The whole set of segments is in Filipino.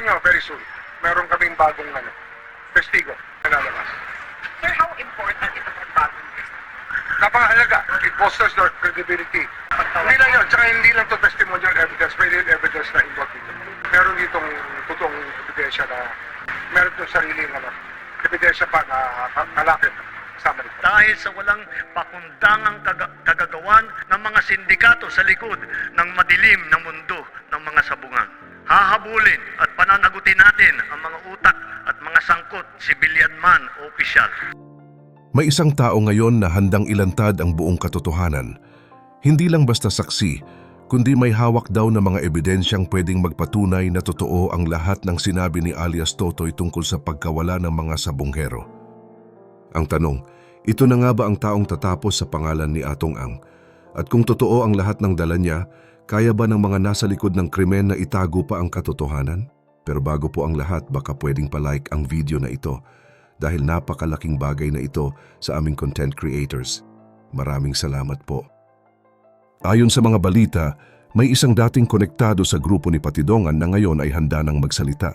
Abangan nyo, very soon. Meron kaming bagong ano, testigo na lalabas. Sir, how important ito ng bagong test? Napakahalaga. It bolsters their credibility. Hindi lang yun. Tsaka hindi lang to testimonial evidence. May real evidence na involved dito. Meron ditong totoong ebidensya na meron itong sariling ano, ebidensya pa na kalakit kasama nito. dahil sa walang pakundangang kaga- kagagawan ng mga sindikato sa likod ng madilim na mundo ng mga sabungan. Hahabulin at pananagutin natin ang mga utak at mga sangkot, sibilyan man o opisyal. May isang tao ngayon na handang ilantad ang buong katotohanan. Hindi lang basta saksi, kundi may hawak daw na mga ebidensyang pwedeng magpatunay na totoo ang lahat ng sinabi ni alias Totoy tungkol sa pagkawala ng mga sabonghero. Ang tanong, ito na nga ba ang taong tatapos sa pangalan ni Atong Ang? At kung totoo ang lahat ng dala niya, kaya ba ng mga nasa likod ng krimen na itago pa ang katotohanan? Pero bago po ang lahat, baka pwedeng palike ang video na ito dahil napakalaking bagay na ito sa aming content creators. Maraming salamat po. Ayon sa mga balita, may isang dating konektado sa grupo ni Patidongan na ngayon ay handa ng magsalita.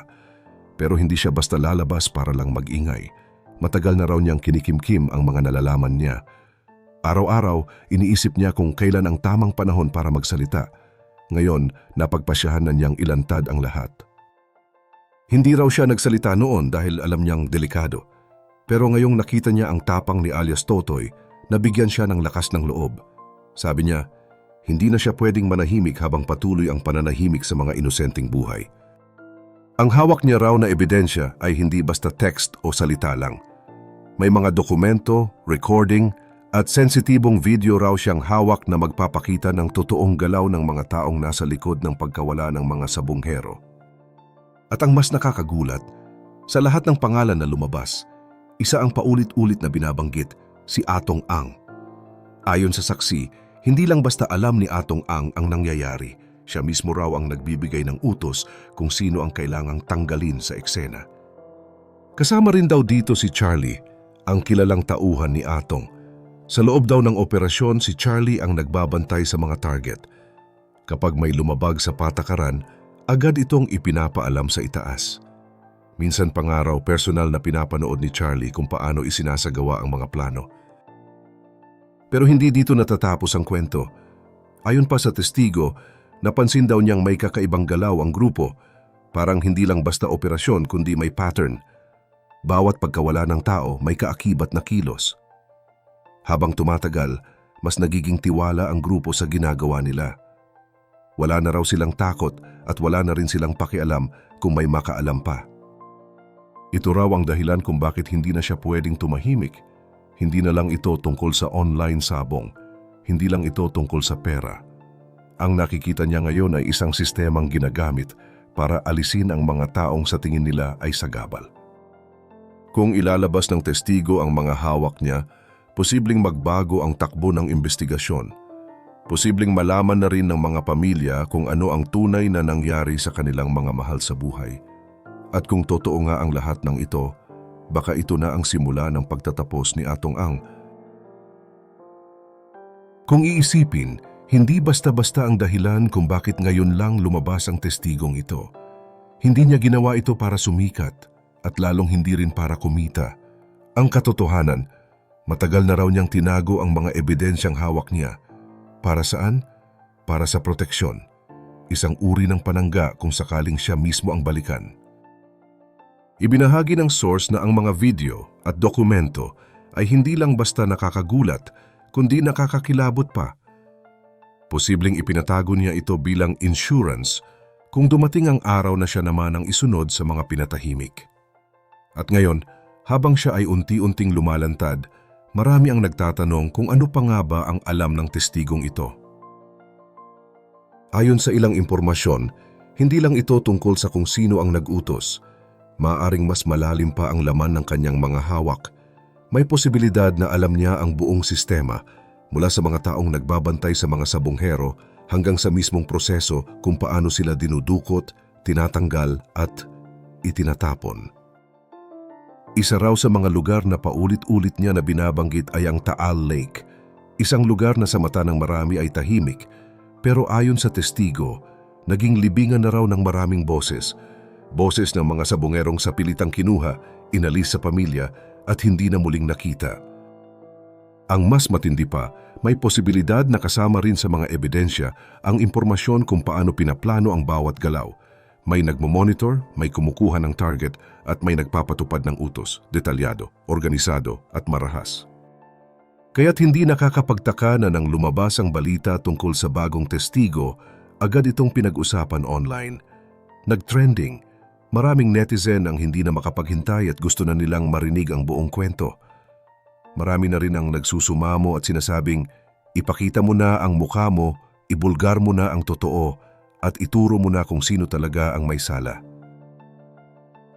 Pero hindi siya basta lalabas para lang magingay. Matagal na raw niyang kinikimkim ang mga nalalaman niya. Araw-araw, iniisip niya kung kailan ang tamang panahon para magsalita. Ngayon, napagpasyahan na niyang ilantad ang lahat. Hindi raw siya nagsalita noon dahil alam niyang delikado. Pero ngayong nakita niya ang tapang ni alias Totoy, nabigyan siya ng lakas ng loob. Sabi niya, hindi na siya pwedeng manahimik habang patuloy ang pananahimik sa mga inosenteng buhay. Ang hawak niya raw na ebidensya ay hindi basta text o salita lang. May mga dokumento, recording, at sensitibong video raw siyang hawak na magpapakita ng totoong galaw ng mga taong nasa likod ng pagkawala ng mga sabonghero. At ang mas nakakagulat, sa lahat ng pangalan na lumabas, isa ang paulit-ulit na binabanggit, si Atong Ang. Ayon sa saksi, hindi lang basta alam ni Atong Ang ang nangyayari, siya mismo raw ang nagbibigay ng utos kung sino ang kailangang tanggalin sa eksena. Kasama rin daw dito si Charlie, ang kilalang tauhan ni Atong. Sa loob daw ng operasyon, si Charlie ang nagbabantay sa mga target. Kapag may lumabag sa patakaran, agad itong ipinapaalam sa itaas. Minsan pa nga raw personal na pinapanood ni Charlie kung paano isinasagawa ang mga plano. Pero hindi dito natatapos ang kwento. Ayon pa sa testigo, napansin daw niyang may kakaibang galaw ang grupo. Parang hindi lang basta operasyon kundi may pattern. Bawat pagkawala ng tao may kaakibat na kilos. Habang tumatagal, mas nagiging tiwala ang grupo sa ginagawa nila. Wala na raw silang takot at wala na rin silang pakialam kung may makaalam pa. Ito raw ang dahilan kung bakit hindi na siya pwedeng tumahimik. Hindi na lang ito tungkol sa online sabong. Hindi lang ito tungkol sa pera. Ang nakikita niya ngayon ay isang sistemang ginagamit para alisin ang mga taong sa tingin nila ay sagabal. Kung ilalabas ng testigo ang mga hawak niya, posibleng magbago ang takbo ng investigasyon. Posibleng malaman na rin ng mga pamilya kung ano ang tunay na nangyari sa kanilang mga mahal sa buhay. At kung totoo nga ang lahat ng ito, baka ito na ang simula ng pagtatapos ni Atong Ang. Kung iisipin, hindi basta-basta ang dahilan kung bakit ngayon lang lumabas ang testigong ito. Hindi niya ginawa ito para sumikat at lalong hindi rin para kumita. Ang katotohanan, matagal na raw niyang tinago ang mga ebidensyang hawak niya. Para saan? Para sa proteksyon. Isang uri ng panangga kung sakaling siya mismo ang balikan. Ibinahagi ng source na ang mga video at dokumento ay hindi lang basta nakakagulat, kundi nakakakilabot pa. Posibleng ipinatago niya ito bilang insurance kung dumating ang araw na siya naman ang isunod sa mga pinatahimik. At ngayon, habang siya ay unti-unting lumalantad, marami ang nagtatanong kung ano pa nga ba ang alam ng testigong ito. Ayon sa ilang impormasyon, hindi lang ito tungkol sa kung sino ang nag-utos. Maaring mas malalim pa ang laman ng kanyang mga hawak. May posibilidad na alam niya ang buong sistema mula sa mga taong nagbabantay sa mga sabonghero hanggang sa mismong proseso kung paano sila dinudukot, tinatanggal at itinatapon. Isa raw sa mga lugar na paulit-ulit niya na binabanggit ay ang Taal Lake, isang lugar na sa mata ng marami ay tahimik pero ayon sa testigo, naging libingan na raw ng maraming boses boses ng mga sabongerong sa pilitang kinuha, inalis sa pamilya at hindi na muling nakita. Ang mas matindi pa, may posibilidad na kasama rin sa mga ebidensya ang impormasyon kung paano pinaplano ang bawat galaw. May nagmomonitor, may kumukuha ng target at may nagpapatupad ng utos, detalyado, organisado at marahas. Kaya't hindi nakakapagtaka na nang lumabas ang balita tungkol sa bagong testigo, agad itong pinag-usapan online. Nag-trending, maraming netizen ang hindi na makapaghintay at gusto na nilang marinig ang buong kwento. Marami na rin ang nagsusumamo at sinasabing, ipakita mo na ang mukha mo, ibulgar mo na ang totoo, at ituro mo na kung sino talaga ang may sala.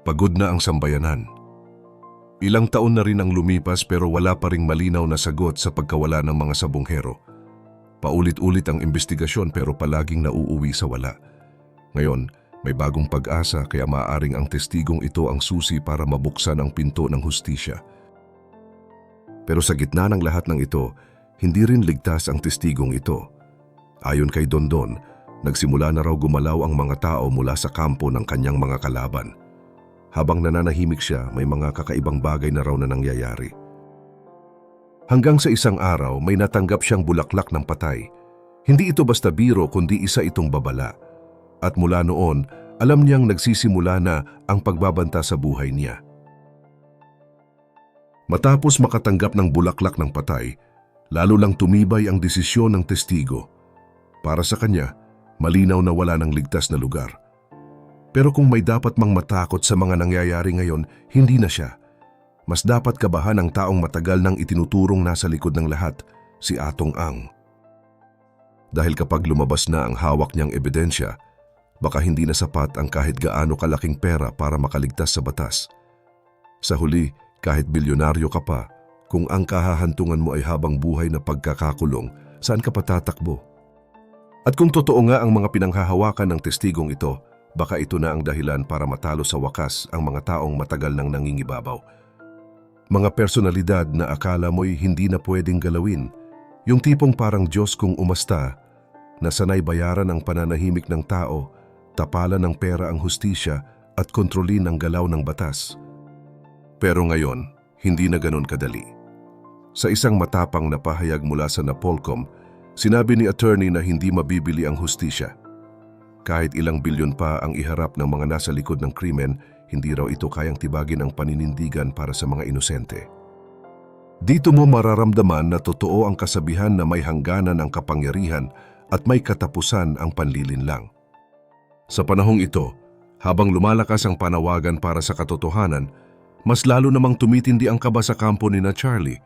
Pagod na ang sambayanan. Ilang taon na rin ang lumipas pero wala pa ring malinaw na sagot sa pagkawala ng mga sabonghero. Paulit-ulit ang investigasyon pero palaging nauuwi sa wala. Ngayon, may bagong pag-asa kaya maaring ang testigong ito ang susi para mabuksan ang pinto ng hustisya. Pero sa gitna ng lahat ng ito, hindi rin ligtas ang testigong ito. Ayon kay Dondon, nagsimula na raw gumalaw ang mga tao mula sa kampo ng kanyang mga kalaban. Habang nananahimik siya, may mga kakaibang bagay na raw na nangyayari. Hanggang sa isang araw, may natanggap siyang bulaklak ng patay. Hindi ito basta biro kundi isa itong babala. At mula noon, alam niyang nagsisimula na ang pagbabanta sa buhay niya. Matapos makatanggap ng bulaklak ng patay, lalo lang tumibay ang desisyon ng testigo. Para sa kanya, malinaw na wala ng ligtas na lugar. Pero kung may dapat mang matakot sa mga nangyayari ngayon, hindi na siya. Mas dapat kabahan ang taong matagal nang itinuturong nasa likod ng lahat, si Atong Ang. Dahil kapag lumabas na ang hawak niyang ebidensya, baka hindi na sapat ang kahit gaano kalaking pera para makaligtas sa batas. Sa huli, kahit bilyonaryo ka pa, kung ang kahahantungan mo ay habang buhay na pagkakakulong, saan ka patatakbo? At kung totoo nga ang mga pinanghahawakan ng testigong ito, baka ito na ang dahilan para matalo sa wakas ang mga taong matagal nang nangingibabaw. Mga personalidad na akala mo'y hindi na pwedeng galawin, yung tipong parang Diyos kung umasta, na sanay bayaran ang pananahimik ng tao, tapalan ng pera ang hustisya at kontrolin ang galaw ng batas. Pero ngayon, hindi na ganon kadali. Sa isang matapang na pahayag mula sa Napolcom, sinabi ni attorney na hindi mabibili ang hustisya. Kahit ilang bilyon pa ang iharap ng mga nasa likod ng krimen, hindi raw ito kayang tibagin ang paninindigan para sa mga inosente. Dito mo mararamdaman na totoo ang kasabihan na may hangganan ang kapangyarihan at may katapusan ang panlilinlang. Sa panahong ito, habang lumalakas ang panawagan para sa katotohanan, mas lalo namang tumitindi ang kaba sa kampo ni na Charlie.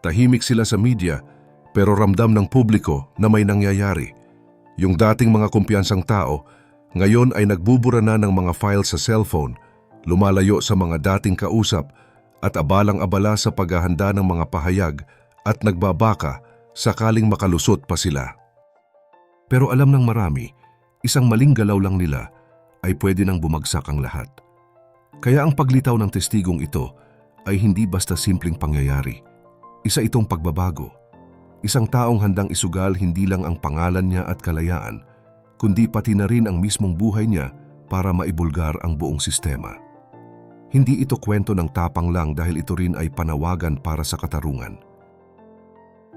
Tahimik sila sa media pero ramdam ng publiko na may nangyayari. Yung dating mga kumpiyansang tao, ngayon ay nagbubura na ng mga files sa cellphone, lumalayo sa mga dating kausap at abalang-abala sa paghahanda ng mga pahayag at nagbabaka sakaling makalusot pa sila. Pero alam ng marami, isang maling galaw lang nila ay pwede nang bumagsak ang lahat. Kaya ang paglitaw ng testigong ito ay hindi basta simpleng pangyayari. Isa itong pagbabago. Isang taong handang isugal hindi lang ang pangalan niya at kalayaan, kundi pati na rin ang mismong buhay niya para maibulgar ang buong sistema. Hindi ito kwento ng tapang lang dahil ito rin ay panawagan para sa katarungan.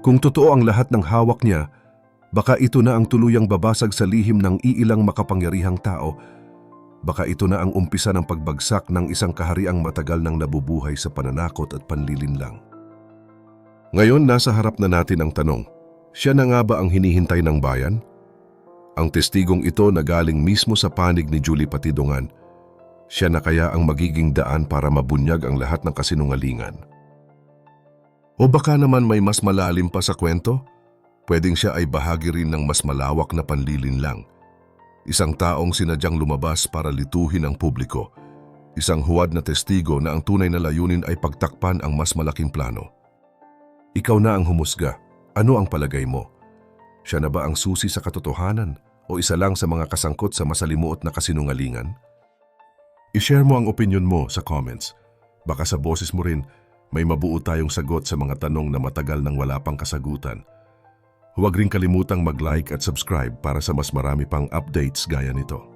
Kung totoo ang lahat ng hawak niya, baka ito na ang tuluyang babasag sa lihim ng iilang makapangyarihang tao Baka ito na ang umpisa ng pagbagsak ng isang kahariang matagal nang nabubuhay sa pananakot at panlilinlang. Ngayon nasa harap na natin ang tanong, siya na nga ba ang hinihintay ng bayan? Ang testigong ito na galing mismo sa panig ni Julie Patidongan, siya na kaya ang magiging daan para mabunyag ang lahat ng kasinungalingan? O baka naman may mas malalim pa sa kwento? Pwedeng siya ay bahagi rin ng mas malawak na panlilinlang Isang taong sinadyang lumabas para lituhin ang publiko. Isang huwad na testigo na ang tunay na layunin ay pagtakpan ang mas malaking plano. Ikaw na ang humusga. Ano ang palagay mo? Siya na ba ang susi sa katotohanan o isa lang sa mga kasangkot sa masalimuot na kasinungalingan? I-share mo ang opinion mo sa comments. Baka sa boses mo rin, may mabuo tayong sagot sa mga tanong na matagal nang wala pang kasagutan. Huwag rin kalimutang mag-like at subscribe para sa mas marami pang updates gaya nito.